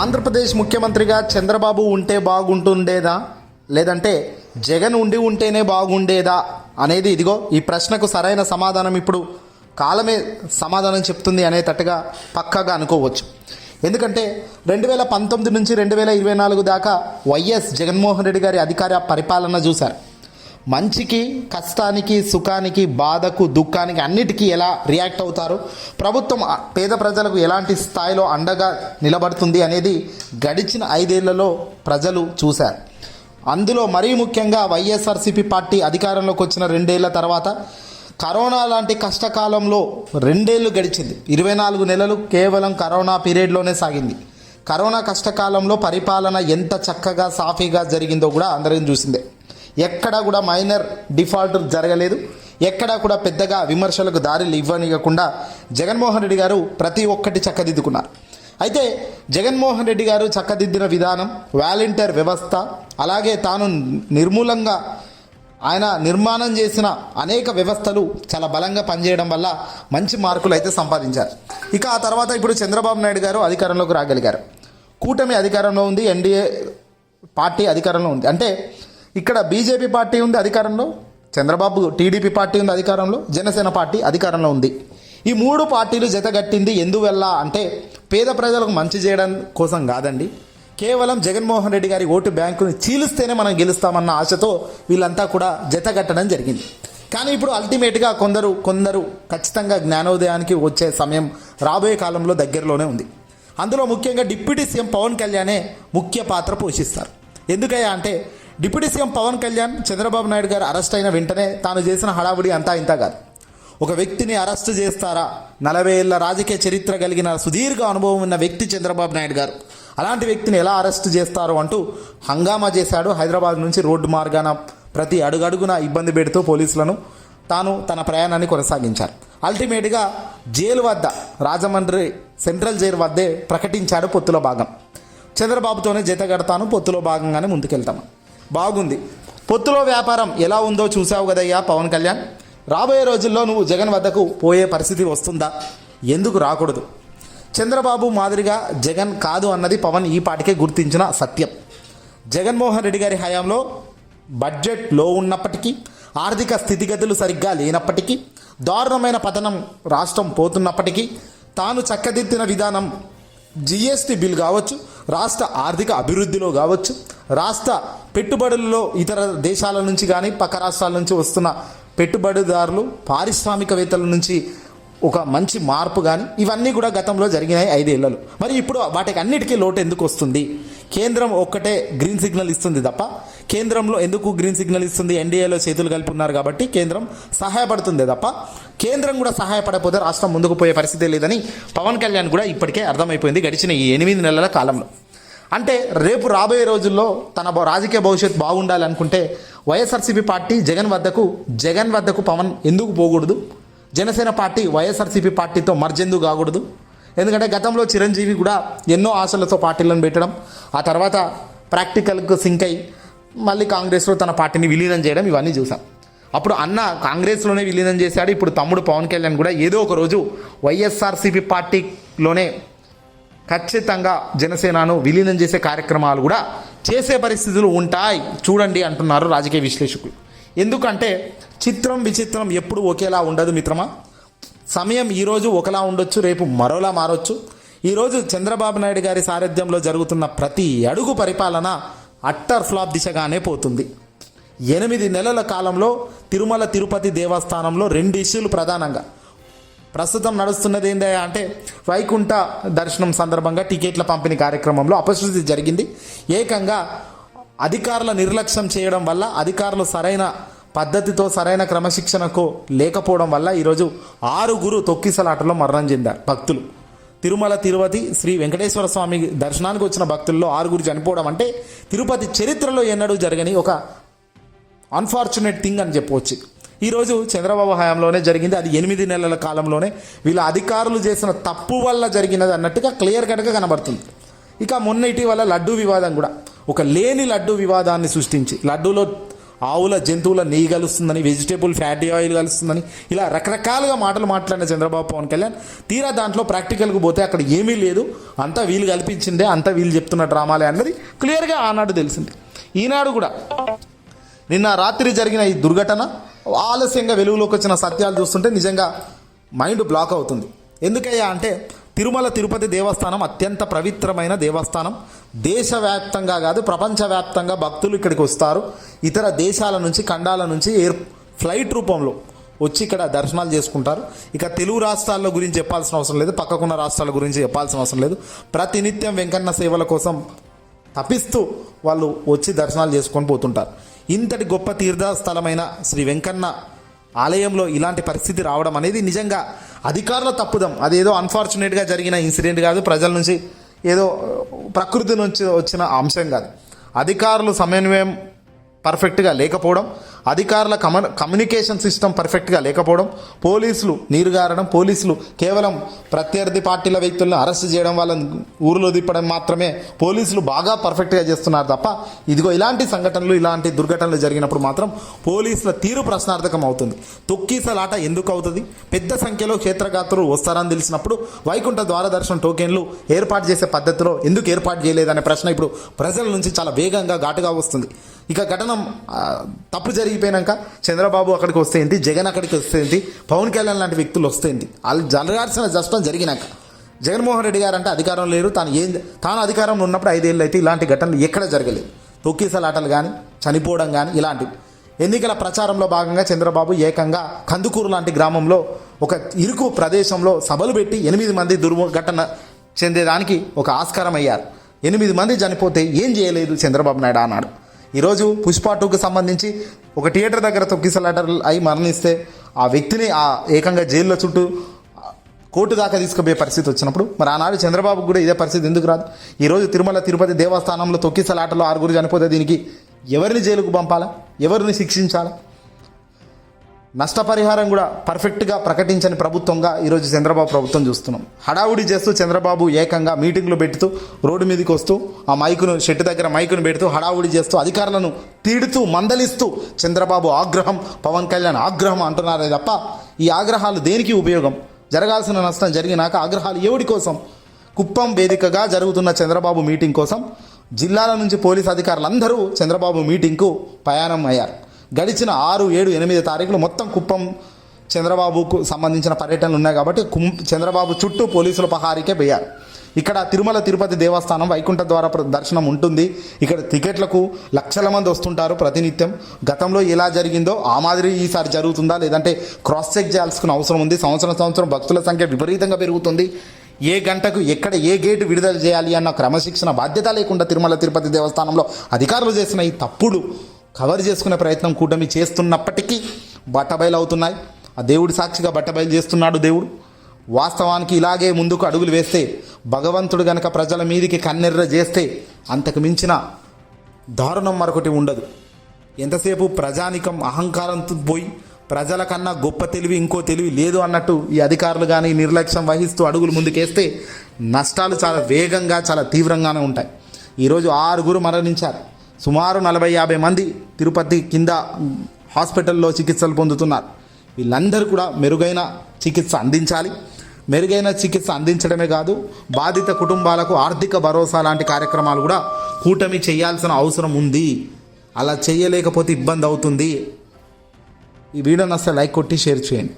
ఆంధ్రప్రదేశ్ ముఖ్యమంత్రిగా చంద్రబాబు ఉంటే బాగుంటుండేదా? లేదంటే జగన్ ఉండి ఉంటేనే బాగుండేదా? అనేది ఇదిగో ఈ ప్రశ్నకు సరైన సమాధానం ఇప్పుడు కాలమే సమాధానం చెప్తుంది అనేటట్టుగా పక్కాగా అనుకోవచ్చు. ఎందుకంటే రెండు వేల పంతొమ్మిది నుంచి రెండు వేల ఇరవై నాలుగు దాకా వైఎస్ జగన్మోహన్ రెడ్డి గారి అధికార పరిపాలన చూశారు. మంచికి కష్టానికి సుఖానికి బాధకు దుఃఖానికి అన్నిటికీ ఎలా రియాక్ట్ అవుతారు? ప్రభుత్వం పేద ప్రజలకు ఎలాంటి స్థాయిలో అండగా నిలబడుతుంది అనేది గడిచిన ఐదేళ్ళలో ప్రజలు చూశారు. అందులో మరీ ముఖ్యంగా వైఎస్ఆర్సీపీ పార్టీ అధికారంలోకి వచ్చిన రెండేళ్ళ తర్వాత కరోనా లాంటి కష్టకాలంలో రెండేళ్ళు గడిచింది. ఇరవై నాలుగు నెలలు కేవలం కరోనా పీరియడ్లోనే సాగింది. కరోనా కష్టకాలంలో పరిపాలన ఎంత చక్కగా సాఫీగా జరిగిందో కూడా అందరం చూసిందే. ఎక్కడా కూడా మైనర్ డిఫాల్ట్ జరగలేదు. ఎక్కడా కూడా పెద్దగా విమర్శలకు దారిలు ఇవ్వనివ్వకుండా జగన్మోహన్ రెడ్డి గారు ప్రతి ఒక్కటి చక్కదిద్దుకున్నారు. అయితే జగన్మోహన్ రెడ్డి గారు చక్కదిద్దిన విధానం వాలంటీర్ వ్యవస్థ అలాగే తాను నిర్మూలంగా ఆయన నిర్మాణం చేసిన అనేక వ్యవస్థలు చాలా బలంగా పనిచేయడం వల్ల మంచి మార్కులు అయితే సంపాదించారు. ఇక ఆ తర్వాత ఇప్పుడు చంద్రబాబు నాయుడు గారు అధికారంలోకి రాగలిగారు. కూటమి అధికారంలో ఉంది ఎన్డీఏ పార్టీ అధికారంలో ఉంది. అంటే ఇక్కడ బీజేపీ పార్టీ ఉంది అధికారంలో చంద్రబాబు టీడీపీ పార్టీ ఉంది అధికారంలో జనసేన పార్టీ అధికారంలో ఉంది. ఈ మూడు పార్టీలు జతగట్టింది ఎందువల్ల అంటే పేద ప్రజలకు మంచి చేయడం కోసం కాదండి. కేవలం జగన్మోహన్ రెడ్డి గారి ఓటు బ్యాంకుని చీలిస్తేనే మనం గెలుస్తామన్న ఆశతో వీళ్ళంతా కూడా జతగట్టడం జరిగింది. కానీ ఇప్పుడు అల్టిమేట్గా కొందరు కొందరు ఖచ్చితంగా జ్ఞానోదయానికి వచ్చే సమయం రాబోయే కాలంలో దగ్గరలోనే ఉంది. అందులో ముఖ్యంగా డిప్యూటీ సీఎం పవన్ కళ్యాణే ముఖ్య పాత్ర పోషిస్తారు. ఎందుకయ్యా అంటే డిప్యూటీ సీఎం పవన్ కళ్యాణ్ చంద్రబాబు నాయుడు గారు అరెస్ట్ అయిన వెంటనే తాను చేసిన హడావుడి అంతా ఇంత కాదు. ఒక వ్యక్తిని అరెస్ట్ చేస్తారా? నలభై ఏళ్ళ రాజకీయ చరిత్ర కలిగిన సుదీర్ఘ అనుభవం ఉన్న వ్యక్తి చంద్రబాబు నాయుడు గారు. అలాంటి వ్యక్తిని ఎలా అరెస్ట్ చేస్తారు అంటూ హంగామా చేశాడు హైదరాబాద్ నుంచి రోడ్డు మార్గాన ప్రతి అడుగడుగున ఇబ్బంది పెడుతూ పోలీసులను. తాను తన ప్రయాణాన్ని కొనసాగించారు. అల్టిమేట్గా జైలు వద్ద రాజమండ్రి సెంట్రల్ జైలు వద్దే ప్రకటించాడు పొత్తులో భాగం. చంద్రబాబుతోనే జతగడతాను పొత్తులో భాగంగానే ముందుకెళ్తాను. బాగుంది. పొత్తులో వ్యాపారం ఎలా ఉందో చూసావు కదయ్యా పవన్ కళ్యాణ్? రాబోయే రోజుల్లో నువ్వు జగన్ వద్దకు పోయే పరిస్థితి వస్తుందా? ఎందుకు రాకూడదు? చంద్రబాబు మాదిరిగా జగన్ కాదు అన్నది పవన్ ఈ పాటికే గుర్తించిన సత్యం. జగన్మోహన్ రెడ్డి గారి హయాంలో బడ్జెట్లో ఉన్నప్పటికీ ఆర్థిక స్థితిగతులు సరిగ్గా లేనప్పటికీ దారుణమైన పతనం రాష్ట్రం పోతున్నప్పటికీ తాను చక్కదిద్దిన విధానం జిఎస్టీ బిల్ కావచ్చు రాష్ట్ర ఆర్థిక అభివృద్ధిలో కావచ్చు రాష్ట్ర పెట్టుబడుల్లో ఇతర దేశాల నుంచి కానీ పక్క రాష్ట్రాల నుంచి వస్తున్న పెట్టుబడిదారులు పారిశ్రామికవేత్తల నుంచి ఒక మంచి మార్పు కానీ ఇవన్నీ కూడా గతంలో జరిగినాయి ఐదేళ్ళలో. మరి ఇప్పుడు వాటికి అన్నిటికీ లోటు ఎందుకు వస్తుంది? కేంద్రం ఒక్కటే గ్రీన్ సిగ్నల్ ఇస్తుంది తప్ప కేంద్రంలో ఎందుకు గ్రీన్ సిగ్నల్ ఇస్తుంది? ఎన్డీఏలో చేతులు కలిపి ఉన్నారు కాబట్టి కేంద్రం సహాయపడుతుంది తప్ప కేంద్రం కూడా సహాయపడకపోతే రాష్ట్రం ముందుకు పోయే పరిస్థితి లేదని పవన్ కళ్యాణ్ కూడా ఇప్పటికే అర్థమైపోయింది గడిచిన ఈ ఎనిమిది నెలల కాలంలో. అంటే రేపు రాబోయే రోజుల్లో తన రాజకీయ భవిష్యత్తు బాగుండాలనుకుంటే వైఎస్ఆర్సీపీ పార్టీ జగన్ వద్దకు జగన్ వద్దకు పవన్ ఎందుకు పోకూడదు? జనసేన పార్టీ వైఎస్ఆర్సీపీ పార్టీతో మర్జెందుకు కాకూడదు? ఎందుకంటే గతంలో చిరంజీవి కూడా ఎన్నో ఆశలతో పార్టీలను పెట్టడం ఆ తర్వాత ప్రాక్టికల్కు సింక్ అయి మళ్ళీ కాంగ్రెస్లో తన పార్టీని విలీనం చేయడం ఇవన్నీ చూసాం. అప్పుడు అన్న కాంగ్రెస్లోనే విలీనం చేశాడు ఇప్పుడు తమ్ముడు పవన్ కళ్యాణ్ కూడా ఏదో ఒక రోజు వైఎస్ఆర్సీపీ పార్టీలోనే ఖచ్చితంగా జనసేనను విలీనం చేసే కార్యక్రమాలు కూడా చేసే పరిస్థితులు ఉంటాయి చూడండి అంటున్నారు రాజకీయ విశ్లేషకులు. ఎందుకంటే చిత్రం విచిత్రం ఎప్పుడు ఒకేలా ఉండదు మిత్రమా? సమయం ఈరోజు ఒకలా ఉండొచ్చు రేపు మరోలా మారొచ్చు. ఈరోజు చంద్రబాబు నాయుడు గారి సారథ్యంలో జరుగుతున్న ప్రతి అడుగు పరిపాలన అట్టర్ ఫ్లాప్ దిశగానే పోతుంది. ఎనిమిది నెలల కాలంలో తిరుమల తిరుపతి దేవస్థానంలో రెండు ఇష్యూలు ప్రధానంగా. ప్రస్తుతం నడుస్తున్నది ఏంటి అంటే వైకుంఠ దర్శనం సందర్భంగా టికెట్ల పంపిణీ కార్యక్రమంలో అపశృతి జరిగింది. ఏకంగా అధికారుల నిర్లక్ష్యం చేయడం వల్ల అధికారులు సరైన పద్ధతితో సరైన క్రమశిక్షణకు లేకపోవడం వల్ల ఈరోజు ఆరుగురు తొక్కిసలాటలో మరణం చెందారు భక్తులు. తిరుమల తిరుపతి శ్రీ వెంకటేశ్వర స్వామి దర్శనానికి వచ్చిన భక్తుల్లో ఆరుగురు చనిపోవడం అంటే తిరుపతి చరిత్రలో ఎన్నడూ జరగని ఒక అన్ఫార్చునేట్ థింగ్ అని చెప్పవచ్చు. ఈరోజు చంద్రబాబు హయాంలోనే జరిగింది. అది ఎనిమిది నెలల కాలంలోనే వీళ్ళ అధికారులు చేసిన తప్పు వల్ల జరిగినది అన్నట్టుగా క్లియర్ కట్గా కనబడుతుంది. ఇక మొన్న ఇటీవల లడ్డూ వివాదం కూడా. ఒక లేని లడ్డూ వివాదాన్ని సృష్టించి లడ్డూలో ఆవుల జంతువుల నెయ్యి కలుస్తుందని వెజిటేబుల్ ఫ్యాటీ ఆయిల్ కలుస్తుందని ఇలా రకరకాలుగా మాటలు మాట్లాడిన చంద్రబాబు పవన్ కళ్యాణ్. తీరా దాంట్లో ప్రాక్టికల్కి పోతే అక్కడ ఏమీ లేదు. అంతా వీలు కల్పించిందే అంతా వీళ్ళు చెప్తున్న డ్రామాలే అన్నది క్లియర్గా ఆనాడు తెలిసింది. ఈనాడు కూడా నిన్న రాత్రి జరిగిన ఈ దుర్ఘటన ఆలస్యంగా వెలుగులోకి వచ్చిన సత్యాలు చూస్తుంటే నిజంగా మైండ్ బ్లాక్ అవుతుంది. ఎందుకయ్యా అంటే తిరుమల తిరుపతి దేవస్థానం అత్యంత పవిత్రమైన దేవస్థానం. దేశవ్యాప్తంగా కాదు ప్రపంచవ్యాప్తంగా భక్తులు ఇక్కడికి వస్తారు. ఇతర దేశాల నుంచి ఖండాల నుంచి ఎయిర్ ఫ్లైట్ రూపంలో వచ్చి ఇక్కడ దర్శనాలు చేసుకుంటారు. ఇక తెలుగు రాష్ట్రాల గురించి చెప్పాల్సిన అవసరం లేదు పక్కకున్న రాష్ట్రాల గురించి చెప్పాల్సిన అవసరం లేదు. ప్రతినిత్యం వెంకన్న సేవల కోసం తప్పిస్తూ వాళ్ళు వచ్చి దర్శనాలు చేసుకొని పోతుంటారు. ఇంతటి గొప్ప తీర్థస్థలమైన శ్రీ వెంకన్న ఆలయంలో ఇలాంటి పరిస్థితి రావడం అనేది నిజంగా అధికారుల తప్పుదం. అదేదో అన్ఫార్చునేట్గా జరిగిన ఇన్సిడెంట్ కాదు ప్రజల నుంచి ఏదో ప్రకృతి నుంచి వచ్చిన అంశం కాదు. అధికారులు సమన్వయం పర్ఫెక్ట్గా లేకపోవడం అధికారుల కమ కమ్యూనికేషన్ సిస్టమ్ పర్ఫెక్ట్గా లేకపోవడం పోలీసులు నీరుగారడం పోలీసులు కేవలం ప్రత్యర్థి పార్టీల వ్యక్తులను అరెస్ట్ చేయడం వాళ్ళని ఊరిలో దిప్పడం మాత్రమే పోలీసులు బాగా పర్ఫెక్ట్గా చేస్తున్నారు తప్ప ఇదిగో ఇలాంటి సంఘటనలు ఇలాంటి దుర్ఘటనలు జరిగినప్పుడు మాత్రం పోలీసుల తీరు ప్రశ్నార్థకం అవుతుంది. తొక్కీసలాట ఎందుకు అవుతుంది? పెద్ద సంఖ్యలో క్షేత్రగాత్రులు వస్తారని తెలిసినప్పుడు వైకుంఠ ద్వార దర్శనం టోకెన్లు ఏర్పాటు చేసే పద్ధతిలో ఎందుకు ఏర్పాటు చేయలేదనే ప్రశ్న ఇప్పుడు ప్రజల నుంచి చాలా వేగంగా ఘాటుగా వస్తుంది. ఇక ఘటన తప్పు జరిగి జరిగిపోయినాక చంద్రబాబు అక్కడికి వస్తే ఏంటి? జగన్ అక్కడికి వస్తే ఏంటి? పవన్ కళ్యాణ్ లాంటి వ్యక్తులు వస్తే ఏంటి? వాళ్ళు జరగాల్సిన నష్టం జరిగినాక. జగన్మోహన్ రెడ్డి గారు అంటే అధికారం లేరు. తాను ఏం తాను అధికారంలో ఉన్నప్పుడు ఐదేళ్ళు అయితే ఇలాంటి ఘటనలు ఎక్కడ జరగలేదు. తొక్కిసలాటలు కానీ చనిపోవడం కానీ ఇలాంటివి. ఎన్నికల ప్రచారంలో భాగంగా చంద్రబాబు ఏకంగా కందుకూరు లాంటి గ్రామంలో ఒక ఇరుకు ప్రదేశంలో సభలు పెట్టి ఎనిమిది మంది దుర్ఘటన చెందేదానికి ఒక ఆస్కారం అయ్యారు. ఎనిమిది మంది చనిపోతే ఏం చేయలేదు చంద్రబాబు నాయుడు అన్నాడు. ఈరోజు పుష్ప టూకి సంబంధించి ఒక థియేటర్ దగ్గర తొక్కిసలాటలు అయి మరణిస్తే ఆ వ్యక్తిని ఆ ఏకంగా జైల్లో చుట్టూ కోర్టు దాకా తీసుకుపోయే పరిస్థితి వచ్చినప్పుడు మరి ఆనాడు చంద్రబాబు కూడా ఇదే పరిస్థితి ఎందుకు రాదు? ఈరోజు తిరుమల తిరుపతి దేవస్థానంలో తొక్కిసలాటలో ఆరుగురు చనిపోతే దీనికి ఎవరిని జైలుకు పంపాలా? ఎవరిని శిక్షించాలా? నష్టపరిహారం కూడా పర్ఫెక్ట్గా ప్రకటించని ప్రభుత్వంగా ఈరోజు చంద్రబాబు ప్రభుత్వం చూస్తున్నాం. హడావుడి చేస్తూ చంద్రబాబు ఏకంగా మీటింగ్లు పెడుతూ రోడ్డు మీదకి వస్తూ ఆ మైకును షెట్టు దగ్గర మైకును పెడుతూ హడావుడి చేస్తూ అధికారులను తీడుతూ మందలిస్తూ చంద్రబాబు ఆగ్రహం పవన్ కళ్యాణ్ ఆగ్రహం అంటున్నారే తప్ప ఈ ఆగ్రహాలు దేనికి ఉపయోగం? జరగాల్సిన నష్టం జరిగినాక ఆగ్రహాలు ఎవడి కోసం? కుప్పం వేదికగా జరుగుతున్న చంద్రబాబు మీటింగ్ కోసం జిల్లాల నుంచి పోలీస్ అధికారులందరూ చంద్రబాబు మీటింగ్కు ప్రయాణం అయ్యారు. గడిచిన ఆరు ఏడు ఎనిమిది తారీఖులు మొత్తం కుప్పం చంద్రబాబుకు సంబంధించిన పర్యటనలు ఉన్నాయి కాబట్టి కుం చంద్రబాబు చుట్టూ పోలీసుల పహారీకే పోయారు. ఇక్కడ తిరుమల తిరుపతి దేవస్థానం వైకుంఠ ద్వార ప్ర- దర్శనం ఉంటుంది. ఇక్కడ టికెట్లకు లక్షల మంది వస్తుంటారు ప్రతినిత్యం. గతంలో ఎలా జరిగిందో ఆ మాదిరి ఈసారి జరుగుతుందా లేదంటే క్రాస్ చెక్ చేయాల్సిన అవసరం ఉంది. సంవత్సరం సంవత్సరం భక్తుల సంఖ్య విపరీతంగా పెరుగుతుంది. ఏ గంటకు ఎక్కడ ఏ గేటు విడుదల చేయాలి అన్న క్రమశిక్షణ బాధ్యత లేకుండా తిరుమల తిరుపతి దేవస్థానంలో అధికారులు చేసిన ఈ తప్పుడు కవర్ చేసుకునే ప్రయత్నం కూటమి చేస్తున్నప్పటికీ బట్టబయలు అవుతున్నాయి. ఆ దేవుడి సాక్షిగా బట్టబయలు చేస్తున్నాడు దేవుడు. వాస్తవానికి ఇలాగే ముందుకు అడుగులు వేస్తే భగవంతుడు గనక ప్రజల మీదికి కన్నెర్ర చేస్తే అంతకు మించిన దారుణం మరొకటి ఉండదు. ఎంతసేపు ప్రజానికం అహంకారంతో పోయి ప్రజల కన్నా గొప్ప తెలివి ఇంకో తెలివి లేదు అన్నట్టు ఈ అధికారులు కానీ నిర్లక్ష్యం వహిస్తూ అడుగులు ముందుకేస్తే నష్టాలు చాలా వేగంగా చాలా తీవ్రంగానే ఉంటాయి. ఈరోజు ఆరుగురు మరణించారు. సుమారు నలభై యాభై మంది తిరుపతి కింద హాస్పిటల్లో చికిత్సలు పొందుతున్నారు. వీళ్ళందరూ కూడా మెరుగైన చికిత్స అందించాలి. మెరుగైన చికిత్స అందించడమే కాదు బాధిత కుటుంబాలకు ఆర్థిక భరోసా లాంటి కార్యక్రమాలు కూడా కూటమి చేయాల్సిన అవసరం ఉంది. అలా చేయలేకపోతే ఇబ్బంది అవుతుంది. ఈ వీడియోని అసలు లైక్ కొట్టి షేర్ చేయండి.